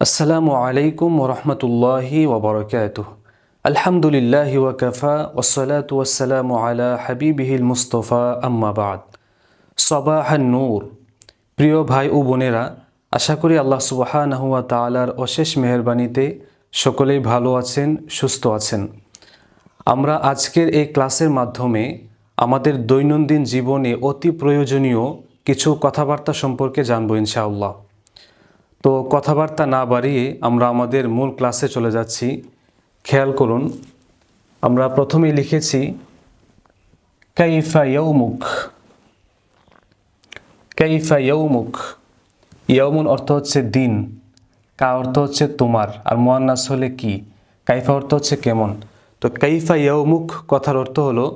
আসসালামু আলাইকুম ওরহমতুল্লাহি ওবরকাতুহ। আলহামদুলিল্লাহ ওয়াকাফা ওসলাত ওয়াসালামু আলা হাবিবিহিল মুস্তফা আম্মাবাদ সবাহান নূর। প্রিয় ভাই ও বোনেরা, আশা করি আল্লাহ সুবাহানহুয়া তালার অশেষ মেহরবানিতে সকলেই ভালো আছেন, সুস্থ আছেন। আমরা আজকের এই ক্লাসের মাধ্যমে আমাদের দৈনন্দিন জীবনে অতি প্রয়োজনীয় কিছু কথাবার্তা সম্পর্কে জানব ইনশাআল্লাহ। তো কথাবার্তা না বাড়িয়ে আমরা আমাদের মূল ক্লাসে চলে যাচ্ছি। খেয়াল করুন, আমরা প্রথমেই লিখেছি, কাইফা ইয়ৌমুখ কাইফা ইয়ৌমুখ ইয়ৌমুন অর্থ হচ্ছে দিন, কা অর্থ হচ্ছে তোমার, আর মোয়ান্নাস হলে কি, কাইফা অর্থ হচ্ছে কেমন? তো কাইফা ইয়ৌমুখ কথার অর্থ হলো,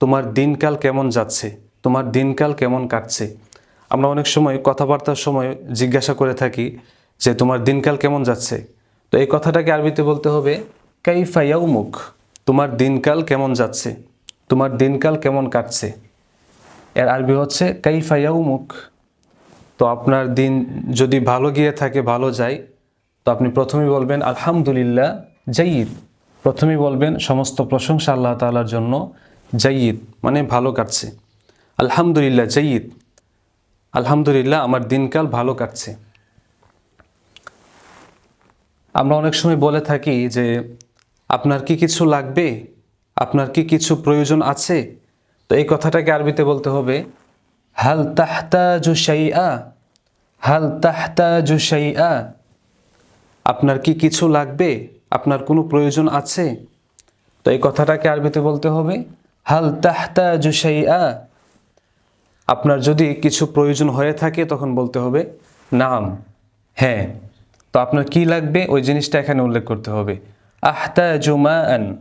তোমার দিনকাল কেমন যাচ্ছে, তোমার দিনকাল কেমন কাটছে। আমরা অনেক সময় কথাবার্তার সময় জিজ্ঞাসা করে থাকি যে, তোমার দিনকাল কেমন যাচ্ছে? তো এই কথাটাকে আরবিতে বলতে হবে, কাইফা ইয়ৌমুখ তোমার দিনকাল কেমন যাচ্ছে? তোমার দিনকাল কেমন কাটছে? এর আরবি হচ্ছে, কাইফা ইয়ৌমুখ তো আপনার দিন যদি ভালো গিয়ে থাকে, ভালো যায়, তো আপনি প্রথমেই বলবেন, আলহামদুলিল্লাহ, জাইদ। প্রথমেই বলবেন, সমস্ত প্রশংসা আল্লাহ তালার জন্য জাইদ। মানে ভালো কাটছে। আলহামদুলিল্লাহ, জাইদ। আলহামদুলিল্লাহ, আমার দিনকাল ভালো কাটছে। আমরা অনেক সময় বলে থাকি যে, আপনার কি কিছু লাগবে? আপনার কি কিছু প্রয়োজন আছে? তো এই কথাটাকে আরবিতে বলতে হবে, হাল তাহতা জুসাইয়া হাল তাহতা জুসাইয়া আপনার কি কিছু লাগবে? আপনার কোনো প্রয়োজন আছে? তো এই কথাটাকে আরবিতে বলতে হবে, হাল তাহতা জুসাইয়া আপনার যদি কিছু প্রয়োজন হয়ে থাকে, তখন বলতে হবে, নাম হ্যাঁ। তো আপনার কি লাগবে? ওই জিনিসটা এখানে উল্লেখ করতে হবে। আহতাজু মা আন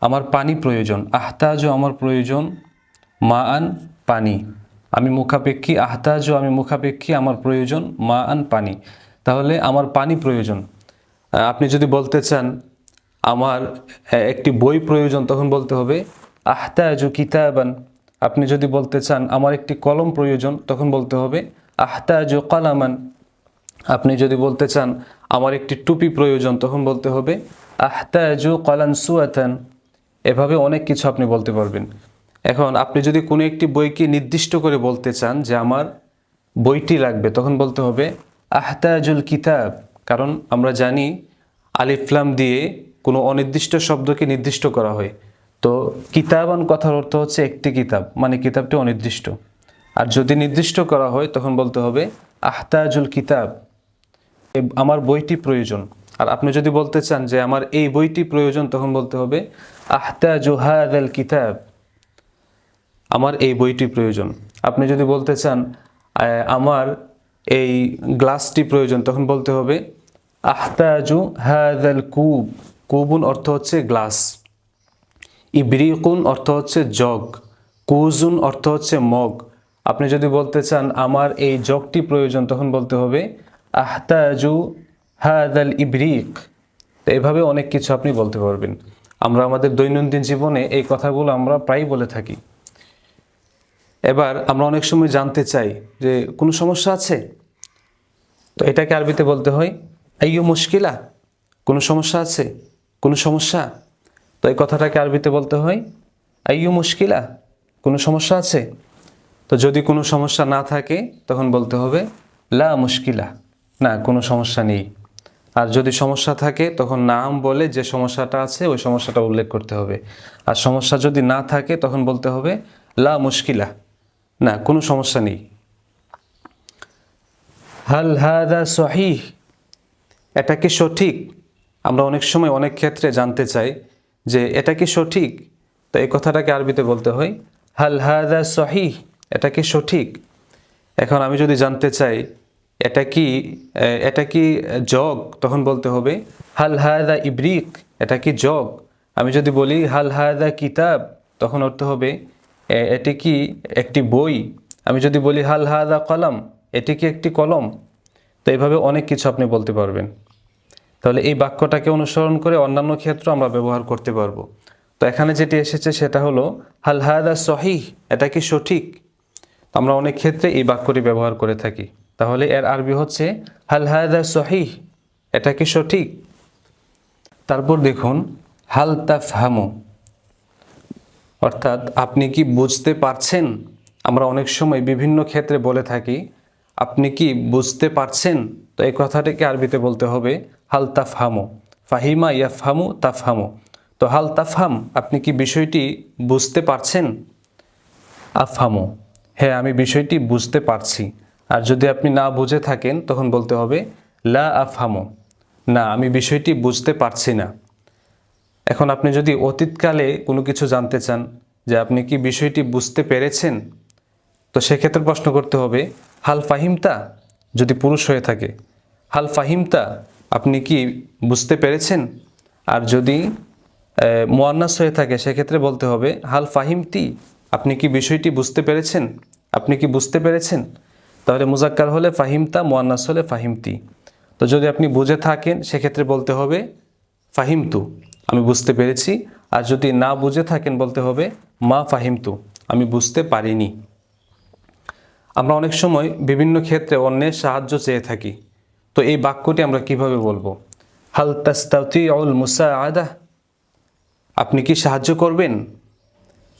আমার পানি প্রয়োজন। আহতাজু আমার প্রয়োজন মা আন পানি। আমি মুখাপেক্ষী, আহতাজু আমি মুখাপেক্ষী, আমার প্রয়োজন মা আন পানি। তাহলে আমার পানি প্রয়োজন। আপনি যদি বলতে চান, আমার একটি বই প্রয়োজন, তখন বলতে হবে, আহতাজু কিতাবান। আপনি যদি বলতে চান, আমার একটি কলম প্রয়োজন, তখন বলতে হবে, আহতাজু কলামান। আপনি যদি বলতে চান, আমার একটি টুপি প্রয়োজন, তখন বলতে হবে, আহতাজু কলান সুয়াতান। এভাবে অনেক কিছু আপনি বলতে পারবেন। এখন আপনি যদি কোনো একটি বইকে নির্দিষ্ট করে বলতে চান যে, আমার বইটি লাগবে, তখন বলতে হবে, আহতাজুল কিতাব। কারণ আমরা জানি আলিফলাম দিয়ে কোনো অনির্দিষ্ট শব্দকে নির্দিষ্ট করা হয়। তো কিতাবান কথার অর্থ হচ্ছে একটি কিতাব মানে কিতাবটি অনির্দিষ্ট। আর যদি নির্দিষ্ট করা হয়, তখন বলতে হবে, আহতাজুল কিতাব আমার বইটি প্রয়োজন। আর আপনি যদি বলতে চান যে আমার এই বইটি প্রয়োজন, তখন বলতে হবে, আহতাজু হাদাল কিতাব, আমার এই বইটি প্রয়োজন। আপনি যদি বলতে চান আমার এই গ্লাসটি প্রয়োজন, তখন বলতে হবে, আহতাজু হাদাল কুব। কুবুন অর্থ হচ্ছে গ্লাস। ইব্রিকুন অর্থ হচ্ছে জগ, কুজুন অর্থ হচ্ছে মগ। আপনি যদি বলতে চান, আমার এই জগটি প্রয়োজন তখন বলতে হবে, আহতাজু হাদাল ইব্রিক তো এভাবে অনেক কিছু আপনি বলতে পারবেন। আমরা আমাদের দৈনন্দিন জীবনে এই কথাগুলো আমরা প্রায়ই বলে থাকি। এবার আমরা অনেক সময় জানতে চাই যে, কোনো সমস্যা আছে? তো এটাকে আরবিতে বলতে হয়, আইয়ু মুশকিলা কোনো সমস্যা আছে? কোনো সমস্যা? তো এই কথাটাকে আরবিতে বলতে হয়, আইয়ু মুশকিলা, কোনো সমস্যা আছে? তো যদি কোনো সমস্যা না থাকে, তখন বলতে হবে, লা মুশকিলা, না, কোনো সমস্যা নেই। আর যদি সমস্যা থাকে, তখন নাম বলে যে সমস্যাটা আছে, ওই সমস্যাটা উল্লেখ করতে হবে। আর সমস্যা যদি না থাকে, তখন বলতে হবে, লা মুশকিলা, না, কোনো সমস্যা নেই। হাল হাদা সহি এটা কি সঠিক? আমরা অনেক সময় অনেক ক্ষেত্রে জানতে চাই যে এটা কি সঠিক? তো এই কথাটাকে আরবিতে বলতে হয়, হাল হাদা সহিহ? এটা কি সঠিক? এখন আমি যদি জানতে চাই, এটা কি এটা কি জগ? তখন বলতে হবে, হাল হাদা ইব্রিক? এটা কি জগ? আমি যদি বলি, হাল হাদা কিতাব? তখন অর্থ হবে এটি কি একটি বই? আমি যদি বলি, হাল হাদা কলম? এটি কি একটি কলম? তো এইভাবে অনেক কিছু আপনি বলতে পারবেন। তাহলে এই বাক্যটাকে অনুসরণ করে অন্যান্য ক্ষেত্র আমরা ব্যবহার করতে পারব। তো এখানে যেটি এসেছে সেটা হলো, হাল হাদা সহিহ? এটা কি সঠিক? আমরা অনেক ক্ষেত্রে এই বাক্যটি ব্যবহার করে থাকি। তাহলে এর আরবি হচ্ছে, হাল হাদা সহিহ? এটা কি সঠিক? তারপর দেখুন, হাল তাফহামু? অর্থাৎ, আপনি কি বুঝতে পারছেন? আমরা অনেক সময় বিভিন্ন ক্ষেত্রে বলে থাকি আপনি কি বুঝতে পারছেন? তো এই কথাটিকে আরবিতে বলতে হবে, হাল তাফহামু। ফাহিমা ইয়াফহামু তাফহামু। তো হাল তাফহাম, আপনি কি বিষয়টি বুঝতে পারছেন? আফহামু। হ্যাঁ আমি বিষয়টি বুঝতে পারছি। আর যদি আপনি না বুঝে থাকেন, তখন বলতে হবে, লা আফহামু। না, আমি বিষয়টি বুঝতে পারছি না। এখন আপনি যদি অতীতকালে কোনো কিছু জানতে চান, যে আপনি কি বিষয়টি বুঝতে পেরেছেন, তো সেক্ষেত্রে প্রশ্ন করতে হবে হাল ফাহিমতা যদি পুরুষ হয়ে থাকে, হাল ফাহিমতা আপনি কি বুঝতে পেরেছেন? আর যদি মোয়ান্নাস হয়ে থাকে, সেক্ষেত্রে বলতে হবে, হাল ফাহিমতি আপনি কি বিষয়টি বুঝতে পেরেছেন? আপনি কি বুঝতে পেরেছেন? তাহলে মুজাক্কার হলে ফাহিমতা, মোয়ান্নাস হলে ফাহিমতি। তো যদি আপনি বুঝে থাকেন, সেক্ষেত্রে বলতে হবে, ফাহিমতু, আমি বুঝতে পেরেছি। আর যদি না বুঝে থাকেন, বলতে হবে, মা ফাহিমতু, আমি বুঝতে পারিনি। আমরা অনেক সময় বিভিন্ন ক্ষেত্রে অন্যের সাহায্য চেয়ে থাকি। তো এই বাক্যটি আমরা কীভাবে বলব? হাল তাস্তাউতি অল মুসা আদা আপনি কি সাহায্য করবেন?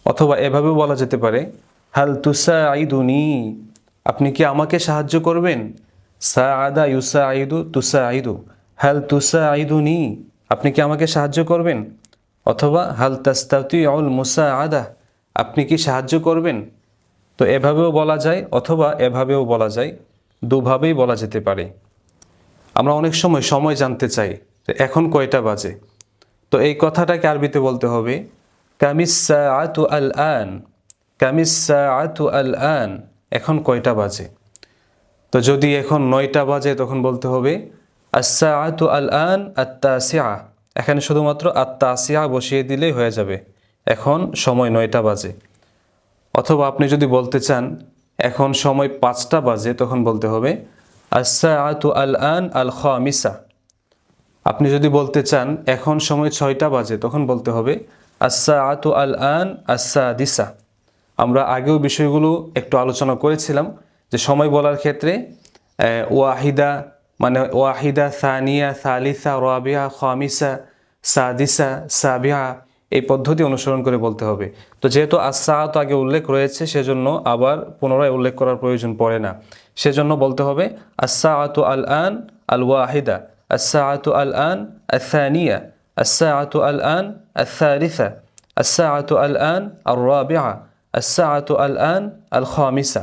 অথবা এভাবে বলা যেতে পারে, হাল তুসা আইদুনি আপনি কি আমাকে সাহায্য করবেন? সা আদা ইউসা আইদু তুসা আইদু হাল তুসা আইদুনি আপনি কি আমাকে সাহায্য করবেন? অথবা হাল তাস্তাউতি অল মুসা আদা আপনি কি সাহায্য করবেন? তো এভাবেও বলা যায় অথবা এভাবেও বলা যায়, দুভাবেই বলা যেতে পারে। আমরা অনেক সময় সময় জানতে চাই যে এখন কয়টা বাজে। তো এই কথাটাকে আরবিতে বলতে হবে, কামিসা আতু আল আন, কামিসা আতু আল আন, এখন কয়টা বাজে। তো যদি এখন নয়টা বাজে তখন বলতে হবে, আসা আতু আল আন আত্মাসিয়া এখানে শুধুমাত্র আত্মাসিয়া বসিয়ে দিলেই হয়ে যাবে। এখন সময় নয়টা বাজে। অথবা আপনি যদি বলতে চান, এখন সময় পাঁচটা বাজে, তখন বলতে হবে আসা আতু আল আন আল খামিসা আপনি যদি বলতে চান, এখন সময় ছয়টা বাজে, তখন বলতে হবে আসা আতু আল আন আসা দিসা আমরা আগেও বিষয়গুলো একটু আলোচনা করেছিলাম, যে সময় বলার ক্ষেত্রে ওয়াহিদা মানে ওয়াহিদা, সানিয়া, সালিসা, রাবিয়া, খামিসা, সাদিসা, সাবিয়া এই পদ্ধতি অনুসরণ করে বলতে হবে। তো যেহেতু আসাত আগে উল্লেখ রয়েছে, সেজন্য আবার পুনরায় উল্লেখ করার প্রয়োজন পড়ে না। সেজন্য বলতে হবে আসাআতু আল আন আল ওয়াহিদা আসাআতু আল আন আসানিয়া আসাআতু আল আন আসারিসা আসাআতু আল আন আর রাবিআ আসাআতু আল আন আল খামিসা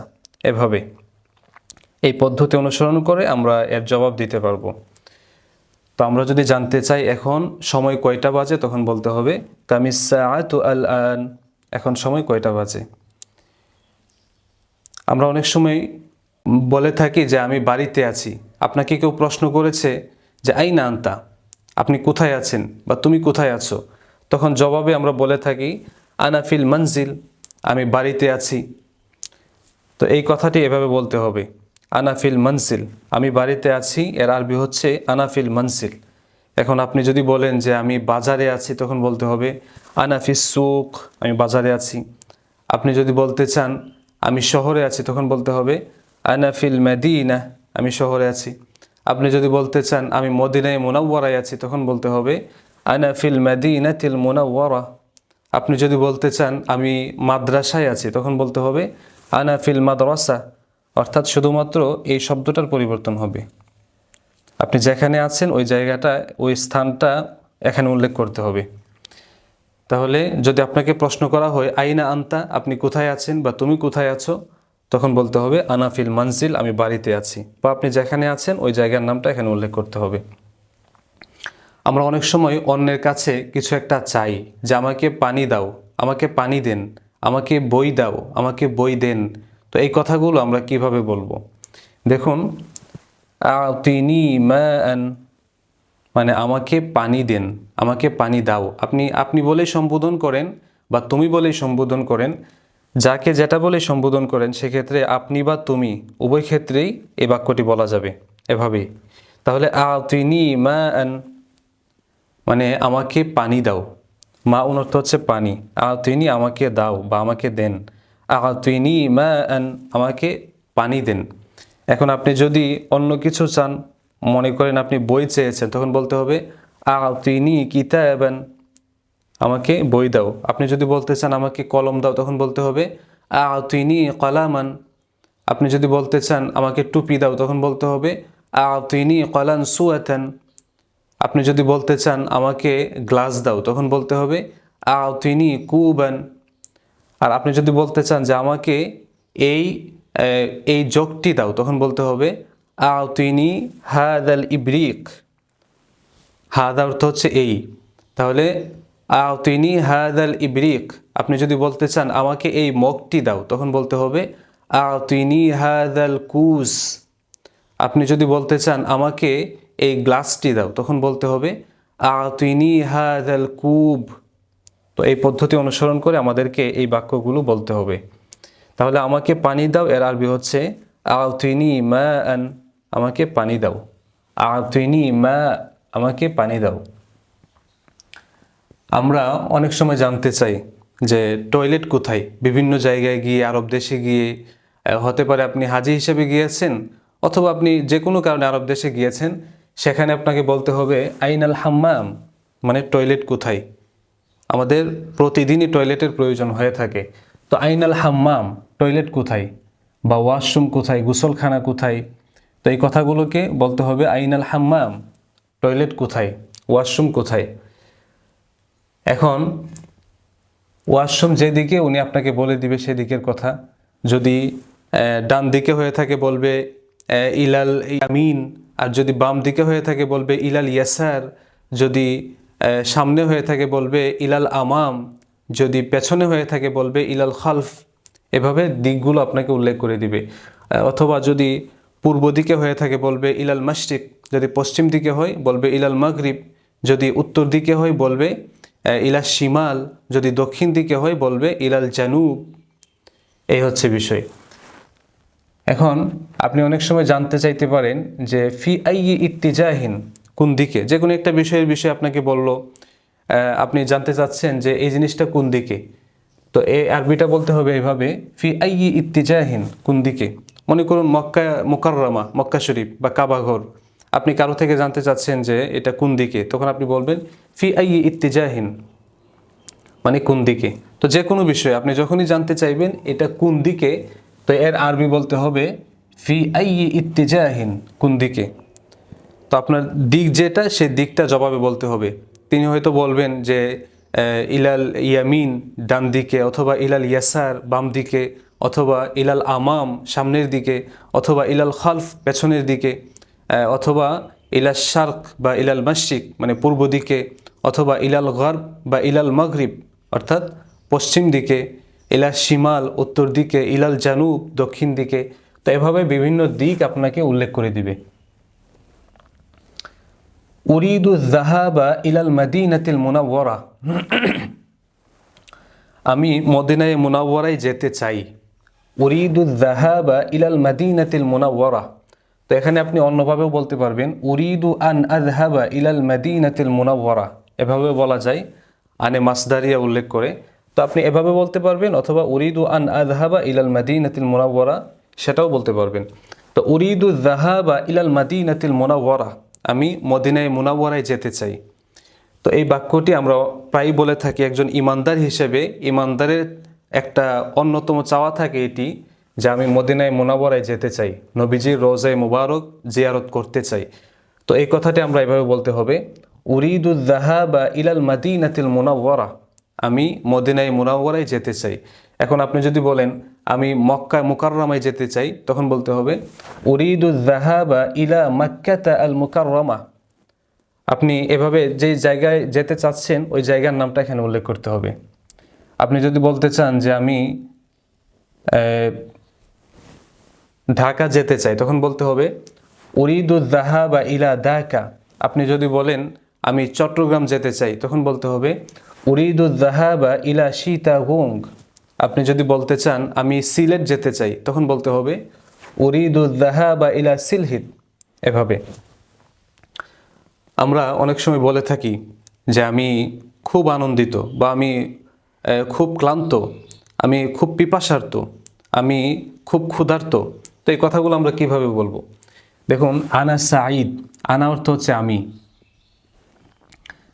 এভাবে। এই পদ্ধতি অনুসরণ করে আমরা এর জবাব দিতে পারব। তো আমরা যদি জানতে চাই এখন সময় কয়টা বাজে, তখন বলতে হবে কামিসাআতু আল আন, এখন সময় কয়টা বাজে? আমরা অনেক সময় বলে থাকি যে আমি বাড়িতে আছি। আপনাকে কেউ প্রশ্ন করেছে যে আই না আনতা? আপনি কোথায় আছেন বা তুমি কোথায় আছো? তখন জবাবে আমরা বলে থাকি আনাফিল মঞ্জিল আমি বাড়িতে আছি। তো এই কথাটি এভাবে বলতে হবে। আনাফিল মনসিল। আমি বাড়িতে আছি, এর আরবি হচ্ছে আনাফিল মনসিল। এখন আপনি যদি বলেন যে আমি বাজারে আছি, তখন বলতে হবে আনাফিস সুক, আমি বাজারে আছি। আপনি যদি বলতে চান, আমি শহরে আছি, তখন বলতে হবে আনাফিল মেদিনা, আমি শহরে আছি। আপনি যদি বলতে চান, আমি মদিনায় মোনাওয়ারায় আছি, তখন বলতে হবে আনাফিল মেদিনাতিল মোনাওয়ারা। আপনি যদি বলতে চান, আমি মাদ্রাসায় আছি, তখন বলতে হবে আনাফিল মাদ্রাসা। অর্থাৎ শুধুমাত্র এই শব্দটার পরিবর্তন হবে। আপনি যেখানে আছেন, ওই জায়গাটা, ওই স্থানটা এখানে উল্লেখ করতে হবে। তাহলে যদি আপনাকে প্রশ্ন করা হয়, আইনা আন্তা? আপনি কোথায় আছেন বা তুমি কোথায় আছো? তখন বলতে হবে আনাফিল মানজিল, আমি বাড়িতে আছি। বা আপনি যেখানে আছেন, ওই জায়গার নামটা এখানে উল্লেখ করতে হবে। আমরা অনেক সময় অন্যের কাছে কিছু একটা চাই যে, আমাকে পানি দাও, আমাকে পানি দেন, আমাকে বই দাও, আমাকে বই দেন। এই কথাগুলো আমরা কীভাবে বলব? দেখুন তিনি মানে আমাকে পানি দেন, আমাকে পানি দাও। আপনি আপনি বলেই সম্বোধন করেন বা তুমি বলেই সম্বোধন করেন। যাকে যেটা বলে সম্বোধন করেন, সেক্ষেত্রে আপনি বা তুমি, উভয় ক্ষেত্রেই এই বাক্যটি বলা যাবে এভাবেই। তাহলে আতিনি ম্যান মানে আমাকে পানি দাও। মা অর্থ হচ্ছে পানি। আ তিনি আমাকে দাও বা আমাকে দেন। আতিনি মা আমাকে পানি দেন। এখন আপনি যদি অন্য কিছু চান, মনে করেন আপনি বই চেয়েছেন, তখন বলতে হবে আতিনি কিতাবান, আমাকে বই দাও। আপনি যদি বলতে চান, আমাকে কলম দাও, তখন বলতে হবে আতিনি কলামান। আপনি যদি বলতে চান, আমাকে টুপি দাও, তখন বলতে হবে আতিনি কলান সুয়াতান। আপনি যদি বলতে চান, আমাকে গ্লাস দাও, তখন বলতে হবে আতিনি কুবান। আর আপনি যদি বলতে চান যে আমাকে এই এই জগটি দাও, তখন বলতে হবে, আতিনি হাদাল ইব্রিক। হাদা অর্থ হচ্ছে এই। তাহলে, আতিনি হাদাল ইব্রিক। আপনি যদি বলতে চান, আমাকে এই মগটি দাও, তখন বলতে হবে, আতিনি হাদাল কুস আপনি যদি বলতে চান, আমাকে এই গ্লাসটি দাও, তখন বলতে হবে, আতিনি হাদাল কুব। তো এই পদ্ধতি অনুসরণ করে আমাদেরকে এই বাক্যগুলো বলতে হবে। তাহলে আমাকে পানি দাও, এর আরবি হচ্ছে, আতিনি মা আমাকে পানি দাও। আতিনি মা আমাকে পানি দাও। আমরা অনেক সময় জানতে চাই যে টয়লেট কোথায়? বিভিন্ন জায়গায় গিয়ে, আরব দেশে গিয়ে হতে পারে আপনি হাজি হিসেবে গিয়েছেন, অথবা আপনি যে কোনো কারণে আরব দেশে গিয়েছেন, সেখানে আপনাকে বলতে হবে, আইনাল হাম্মাম মানে টয়লেট কোথায়? আমাদের প্রতিদিনই টয়লেটের প্রয়োজন হয়ে থাকে। তো আইনাল হাম্মাম, টয়লেট কোথায়? বা ওয়াশরুম কোথায়? গোসলখানা কোথায়? তো এই কথাগুলোকে বলতে হবে আইনাল হাম্মাম, টয়লেট কোথায়? ওয়াশরুম কোথায়? এখন, ওয়াশরুম যেদিকে উনি আপনাকে বলে দিবে সেদিকের কথা। যদি ডান দিকে হয়ে থাকে বলবে ইলাল ইয়ামিন, আর যদি বাম দিকে হয়ে থাকে বলবে ইলাল ইয়াসার। যদি সামনে হয়ে থাকে বলবে ইলাল আমাম, যদি পেছনে হয়ে থাকে বলবে ইলাল খালফ। এভাবে দিকগুলো আপনাকে উল্লেখ করে দিবে। অথবা যদি পূর্ব দিকে হয়ে থাকে বলবে ইলাল মাশরিক, যদি পশ্চিম দিকে হয় বলবে ইলাল মাগরিব, যদি উত্তর দিকে হয় বলবে ইলাল শিমাল, যদি দক্ষিণ দিকে হয় বলবে ইলাল জানুব। এই হচ্ছে বিষয়। এখন আপনি অনেক সময় জানতে চাইতে পারেন যে ফি আই ইত্তিজাহিন কোন দিকে? যে কোনো একটা বিষয়ের বিষয়ে আপনাকে বলল আপনি জানতে চাচ্ছেন যে এই জিনিসটা কোন দিকে? তো এই আরবিটা বলতে হবে এইভাবে ফি আই ইত্তিজাহিন, কোন দিকে? মনে করুন মক্কা, মোকাররমা, মক্কা শরীফ বা কাবাঘর আপনি কারও থেকে জানতে চাচ্ছেন যে এটা কোন দিকে, তখন আপনি বলবেন, ফি আই ইত্তিজাহিন মানে কোন দিকে? তো যে কোনো বিষয়ে, আপনি যখনই জানতে চাইবেন এটা কোন দিকে, তো এর আরবি বলতে হবে, ফি আই ইত্তিজাহিন, কোন দিকে? তো আপনার দিক যেটা, সেই দিকটা জবাবে বলতে হবে। তিনি হয়তো বলবেন যে ইলাল ইয়ামিন ডান দিকে অথবা ইলাল ইয়াসার বাম দিকে অথবা ইলাল আমাম সামনের দিকে অথবা ইলাল খালফ পেছনের দিকে অথবা ইলাল শার্ক বা ইলাল মাসিক মানে পূর্ব দিকে অথবা ইলাল গর্ব বা ইলাল মাগরিব, অর্থাৎ পশ্চিম দিকে, ইলাল শিমাল উত্তর দিকে, ইলাল জানুব দক্ষিণ দিকে। তো এভাবে বিভিন্ন দিক আপনাকে উল্লেখ করে দিবে। উরিদু জাহাবা ইলাল মাদিনাতিল মুনাওয়ারা আমি মদিনায় মুনাওয়ারায় যেতে চাই। উরিদু জাহাবা ইলাল মাদিনাতিল মুনাওয়ারা তো এখানে আপনি অন্যভাবেও বলতে পারবেন উরিদু আন আজহাবা ইলাল মাদিনাতিল মুনাওয়ারা এভাবে বলা যায়, আনে মাসদারিয়া উল্লেখ করে। তো আপনি এভাবে বলতে পারবেন, অথবা উরিদু আন আজহাবা ইলাল মাদিনাতিল মুনাওয়ারা সেটাও বলতে পারবেন। তো উরিদু জাহাবা ইলাল মাদিনাতিল মুনাওয়ারা আমি মদিনায় মুনাওয়ারায় যেতে চাই। তো এই বাক্যটি আমরা প্রায়ই বলে থাকি, একজন ইমানদার হিসেবে ইমানদারের একটা অন্যতম চাওয়া থাকে এটি যে আমি মদিনায় মোনাবরায় যেতে চাই, নবীজির রোজায় মুবারক জিয়ারত করতে চাই। তো এই কথাটি আমরা এভাবে বলতে হবে উরিদুল জাহাবা ইলাল মাদিনাতিল মুনাওয়ারা, আমি মদিনায় মুনাওয়ারায় যেতে চাই। এখন আপনি যদি বলেন আমি মক্কা মুকাররমায় যেতে চাই, তখন বলতে হবে উরিদুল জাহাবা ইলা মাক্কাতা আল মুকাররমা আপনি এভাবে যে জায়গায় যেতে চাচ্ছেন, ওই জায়গার নামটা এখানে উল্লেখ করতে হবে। আপনি যদি বলতে চান যে আমি ঢাকা যেতে চাই, তখন বলতে হবে উরিদুল বা ইলা দাকা। আপনি যদি বলেন, আমি চট্টগ্রাম যেতে চাই, তখন বলতে হবে উরিদুল বা ইলা সীতাগোং আপনি যদি বলতে চান, আমি সিলেট যেতে চাই, তখন বলতে হবে উরিদুল বা ইলা সিলহিদ। এভাবে। আমরা অনেক সময় বলে থাকি যে, আমি খুব আনন্দিত বা আমি খুব ক্লান্ত, আমি খুব পিপাসার্ত, আমি খুব ক্ষুধার্ত। তো এই কথাগুলো আমরা কীভাবে বলব? দেখুন, আনা সাঈদ, আনা অর্থ হচ্ছে আমি।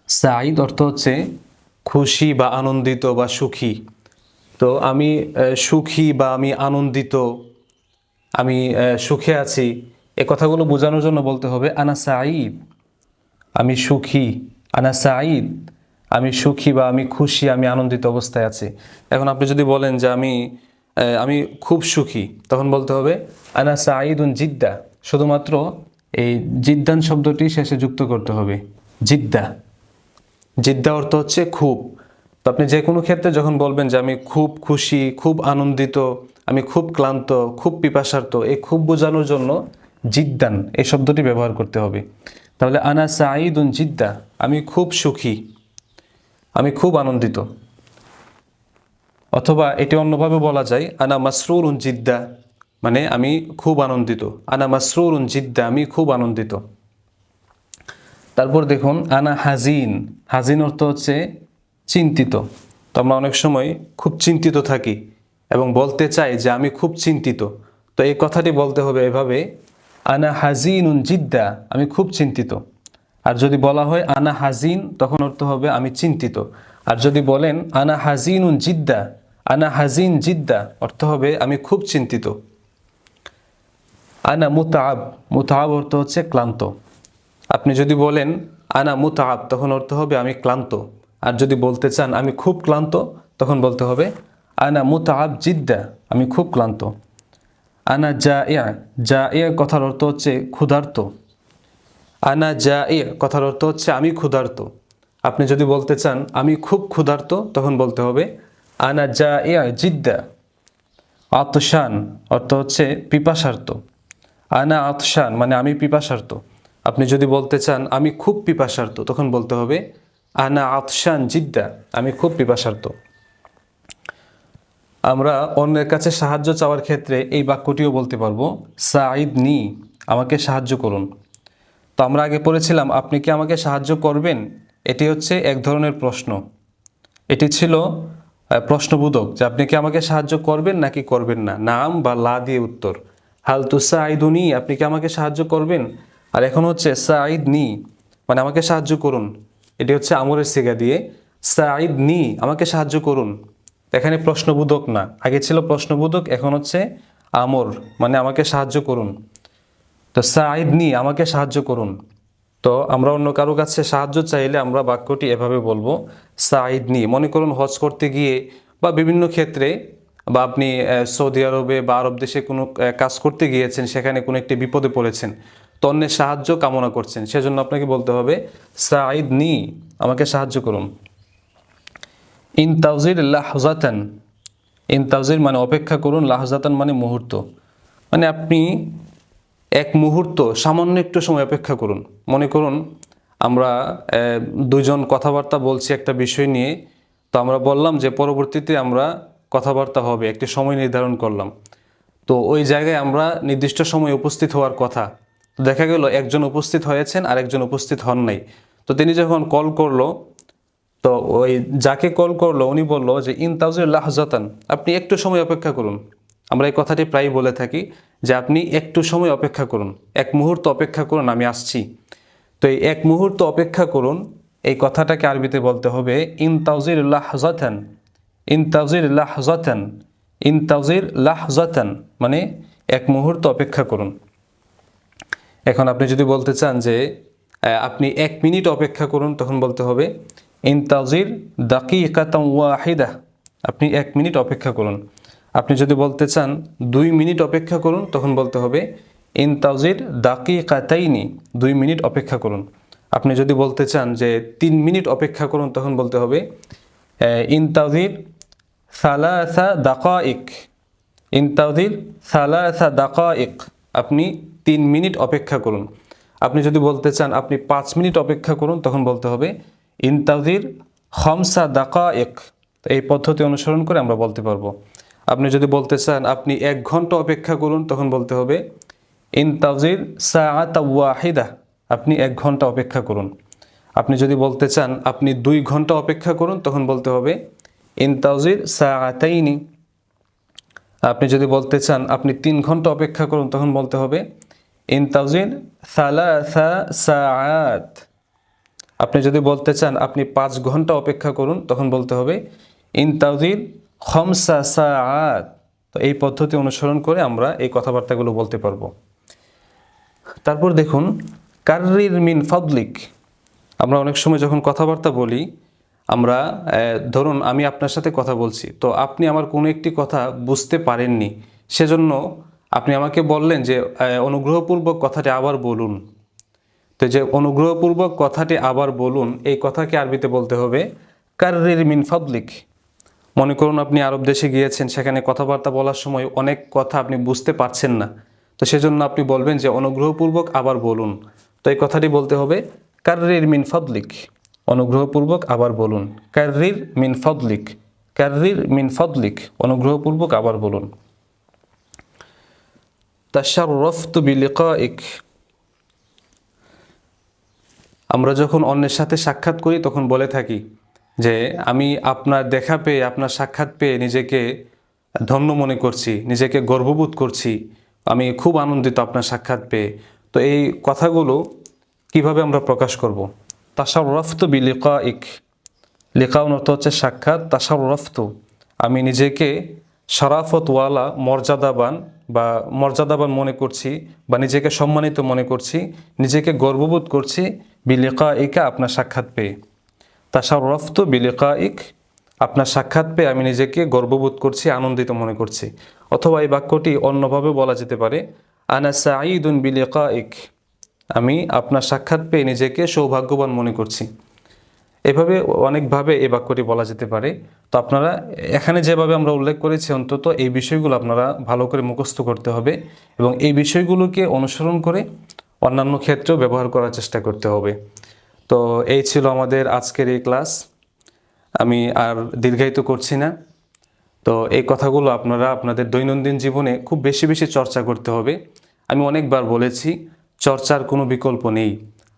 সাঈদ অর্থ হচ্ছে খুশি বা আনন্দিত বা সুখী। তো আমি সুখী বা আমি আনন্দিত, আমি সুখে আছি, এ কথাগুলো বোঝানোর জন্য বলতে হবে, আনা সাঈদ, আমি সুখী, আনা সাঈদ, আমি সুখী বা আমি খুশি, আমি আনন্দিত অবস্থায় আছি। এখন আপনি যদি বলেন যে আমি আমি খুব সুখী, তখন বলতে হবে, আনা সাঈদুন জিদ্দা, শুধুমাত্র এই জিদ্দান শব্দটি শেষে যুক্ত করতে হবে, জিদ্দা। জিদ্দা অর্থ হচ্ছে খুব। তো আপনি যে কোনো ক্ষেত্রে যখন বলবেন যে আমি খুব খুশি, খুব আনন্দিত, আমি খুব ক্লান্ত, খুব পিপাসার্থ এই খুব বোঝানোর জন্য জিদ্দান, এই শব্দটি ব্যবহার করতে হবে। তাহলে আনা সাঈদুন জিদ্দা, আমি খুব সুখী, আমি খুব আনন্দিত। অথবা এটি অন্যভাবে বলা যায়, আনা মাসরুর উন জিদ্দা মানে আমি খুব আনন্দিত। আনা মাসরুর উন জিদ্দা, আমি খুব আনন্দিত। তারপর দেখুন, আনা হাজিন হাজিন অর্থ হচ্ছে চিন্তিত। তো আমরা অনেক সময় খুব চিন্তিত থাকি এবং বলতে চাই যে আমি খুব চিন্তিত। তো এই কথাটি বলতে হবে এভাবে, আনা হাজিন উন জিদ্দা আমি খুব চিন্তিত। আর যদি বলা হয়, আনা হাজিন তখন অর্থ হবে, আমি চিন্তিত আর যদি বলেন, আনা হাজিন উন জিদ্দা আনা হাজিন জিদ্দা অর্থ হবে, আমি খুব চিন্তিত আনা মুতাব মুতাব অর্থ হচ্ছে ক্লান্ত। আপনি যদি বলেন, আনা মুতাব তখন অর্থ হবে, আমি ক্লান্ত আর যদি বলতে চান, আমি খুব ক্লান্ত, তখন বলতে হবে, আনা মুতাব জিদ্দা আমি খুব ক্লান্ত। আনা যা ইয়া যা ইয়া কথার অর্থ হচ্ছে ক্ষুধার্ত। আনা যা ইয়া কথার অর্থ হচ্ছে আমি ক্ষুধার্ত। আপনি যদি বলতে চান, আমি খুব ক্ষুধার্ত তখন বলতে হবে, আনা যা ইয়া জিদ্দা আতশান অর্থ হচ্ছে পিপাসার্থ আনা আতশান মানে আমি পিপাসার্থ আপনি যদি বলতে চান, আমি খুব পিপাসার্থ তখন বলতে হবে আনা আতশান জিদ্দা, আমি খুব পিপাসার্থ আমরা অন্যের কাছে সাহায্য চাওয়ার ক্ষেত্রে এই বাক্যটিও বলতে পারব সাঈদ নি আমাকে সাহায্য করুন। তো আমরা আগে পড়েছিলাম, আপনি কি আমাকে সাহায্য করবেন? এটি হচ্ছে এক ধরনের প্রশ্ন। এটি ছিল প্রশ্নবোধক, যে আপনি কি আমাকে সাহায্য করবেন নাকি করবেন না? নাম বা লা দিয়ে উত্তর। হাল তু সাঈদুনি, আপনি কি আমাকে সাহায্য করবেন? আর এখন হচ্ছে সাঈদ নি মানে আমাকে সাহায্য করুন। এটি হচ্ছে আমরের সিগা দিয়ে সাঈদ নি আমাকে সাহায্য করুন। এখানে প্রশ্নবোধক না, আগে ছিল প্রশ্নবোধক, এখন হচ্ছে আমর মানে আমাকে সাহায্য করুন। তো সাঈদ নি আমাকে সাহায্য করুন। তো আমরা অন্য কারও কাছে সাহায্য চাইলে আমরা বাক্যটি এভাবে বলব সাঈদ নি মনে করুন হজ করতে গিয়ে বা বিভিন্ন ক্ষেত্রে বা আপনি সৌদি আরবে বা আরব দেশে কোনো কাজ করতে গিয়েছেন, সেখানে কোনো একটি বিপদে পড়েছেন। তো অন্যের সাহায্য কামনা করছেন। সেজন্য আপনাকে বলতে হবে সাঈদ নি আমাকে সাহায্য করুন। ইন তাউজির লাহজাতান, ইন তাউজির মানে অপেক্ষা করুন, লাহজাতান মানে মুহূর্ত। মানে আপনি এক মুহূর্ত সামান্য একটু সময় অপেক্ষা করুন। মনে করুন, আমরা দুজন কথাবার্তা বলছি একটা বিষয় নিয়ে, তো আমরা বললাম যে পরবর্তীতে আমরা কথাবার্তা হবে, একটি সময় নির্ধারণ করলাম। তো ওই জায়গায় আমরা নির্দিষ্ট সময় উপস্থিত হওয়ার কথা। তো দেখা গেল একজন উপস্থিত হয়েছেন আর একজন উপস্থিত হন নাই। তো তিনি যখন কল করল, তো ওই যাকে কল করল, উনি বলল যে, ইন তাউজির লাহজাতান, আপনি একটু সময় অপেক্ষা করুন। আমরা এই কথাটি প্রায় বলে থাকি যে, আপনি একটু সময় অপেক্ষা করুন। এক মুহূর্ত অপেক্ষা করুন, আমি আসছি। তো এই এক মুহূর্ত অপেক্ষা করুন, এই কথাটাকে আরবিতে বলতে হবে, ইন তাউজির লাহজাতান, ইন তাউজির লাহজাতান, ইন তাউজির লাহজাতান। মানে এক মুহূর্ত অপেক্ষা করুন। এখন আপনি যদি বলতে চান যে আপনি এক মিনিট অপেক্ষা করুন, তখন বলতে হবে ইনতাজির দাকিকাতাম ওয়াহিদা। আপনি এক মিনিট অপেক্ষা করুন। আপনি যদি বলতে চান দুই মিনিট অপেক্ষা করুন, তখন বলতে হবে ইনতাজির দাকিকাতাইনি। দুই মিনিট অপেক্ষা করুন। আপনি যদি বলতে চান যে, তিন মিনিট অপেক্ষা করুন, তখন বলতে হবে ইনতাজির সালাসা দাকাইক। ইনতাজির সালাসা দাকাইক। আপনি তিন মিনিট অপেক্ষা করুন। আপনি যদি বলতে চান, আপনি পাঁচ মিনিট অপেক্ষা করুন, তখন বলতে হবে, ইনতাজির খমসা দাকা এক এই পদ্ধতি অনুসরণ করে আমরা বলতে পারব। আপনি যদি বলতে চান, আপনি এক ঘণ্টা অপেক্ষা করুন, তখন বলতে হবে, ইনতাজির সাআতা ওয়াহিদা। আপনি এক ঘণ্টা অপেক্ষা করুন। আপনি যদি বলতে চান, আপনি দুই ঘণ্টা অপেক্ষা করুন, তখন বলতে হবে, ইনতাজির সাআতাইনি। আপনি যদি বলতে চান, আপনি তিন ঘণ্টা অপেক্ষা করুন, তখন বলতে হবে ইনতাজির সালাসা সাআত। আপনি যদি বলতে চান, আপনি পাঁচ ঘণ্টা অপেক্ষা করুন, তখন বলতে হবে ইনতাজির খমসা সাআত। তো এই পদ্ধতি অনুসরণ করে আমরা এই কথাবার্তাগুলো বলতে পারব। তারপর দেখুন, কার্রির মিন ফদলিক। আমরা অনেক সময় যখন কথাবার্তা বলি, আমরা ধরুন আমি আপনার সাথে কথা বলছি, তো আপনি আমার কোনো একটি কথা বুঝতে পারেননি, সেজন্য আপনি আমাকে বললেন যে অনুগ্রহপূর্বক কথাটি আবার বলুন। তো যে অনুগ্রহপূর্বক কথাটি আবার বলুন, এই কথাকে আরবিতে বলতে হবে, কার্রির মিন ফদলিক। মনে করুন আপনি আরব দেশে গিয়েছেন, সেখানে কথাবার্তা বলার সময় অনেক কথা আপনি বুঝতে পারছেন না। তো সেজন্য আপনি বলবেন যে, অনুগ্রহপূর্বক আবার বলুন। তো এই কথাটি বলতে হবে, কার্রির মিন ফদলিক। অনুগ্রহপূর্বক আবার বলুন, কার্রির মিন ফদলিক। কার্রির মিন ফদলিক, অনুগ্রহপূর্বক আবার বলুন। তাশাররফতু বিলিকাইক। আমরা যখন অন্যের সাথে সাক্ষাৎ করি, তখন বলে থাকি যে, আমি আপনার দেখা পেয়ে, আপনার সাক্ষাৎ পেয়ে নিজেকে ধন্য মনে করছি, নিজেকে গর্ববোধ করছি। আমি খুব আনন্দিত আপনার সাক্ষাৎ পেয়ে। তো এই কথাগুলো কীভাবে আমরা প্রকাশ করব? তাসার রফত বি লিকা ইক লেখাউন অর্থ হচ্ছে সাক্ষাৎ। তাসার রফত আমি নিজেকে শরাফতওয়ালা, মর্যাদাবান বা মর্যাদাবান মনে করছি বা নিজেকে সম্মানিত মনে করছি, নিজেকে গর্ববোধ করছি বিলেকা ইকা আপনার সাক্ষাৎ পেয়ে। তাসার রফত বিলেকা ইক আপনার সাক্ষাৎ পেয়ে আমি নিজেকে গর্ববোধ করছি, আনন্দিত মনে করছি। অথবা এই বাক্যটি অন্যভাবে বলা যেতে পারে, আনা সাঈদুন বিলেকা ইক আমি আপনার সাক্ষাৎ পেয়ে নিজেকে সৌভাগ্যবান মনে করছি। এভাবে অনেকভাবে এই বাক্যটি বলা যেতে পারে। তো আপনারা এখানে যেভাবে আমরা উল্লেখ করেছি, অন্তত এই বিষয়গুলো আপনারা ভালো করে মুখস্থ করতে হবে এবং এই বিষয়গুলোকে অনুসরণ করে অন্যান্য ক্ষেত্রেও ব্যবহার করার চেষ্টা করতে হবে। তো এই ছিল আমাদের আজকের এই ক্লাস। আমি আর দীর্ঘায়িত করছি না। তো এই কথাগুলো আপনারা আপনাদের দৈনন্দিন জীবনে খুব বেশি বেশি চর্চা করতে হবে। আমি অনেকবার বলেছি, চর্চার কোনো বিকল্প নেই।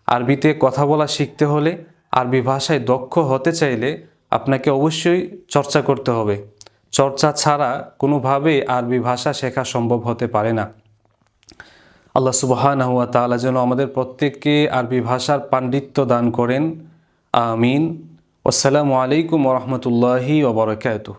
আরবিতে কথা বলা শিখতে হলে আরবি ভাষায় দক্ষ হতে চাইলে আপনাকে অবশ্যই চর্চা করতে হবে। চর্চা ছাড়া কোনোভাবেই আরবি ভাষা শেখা সম্ভব হতে পারে না। আল্লাহ সুবহানাহু হুয়া তাআলা যেন আমাদের প্রত্যেককে আরবি ভাষার পাণ্ডিত্য দান করেন। আমিন। আসসালামু আলাইকুম ওরহমতুল্লাহি ওবরাকাতুহ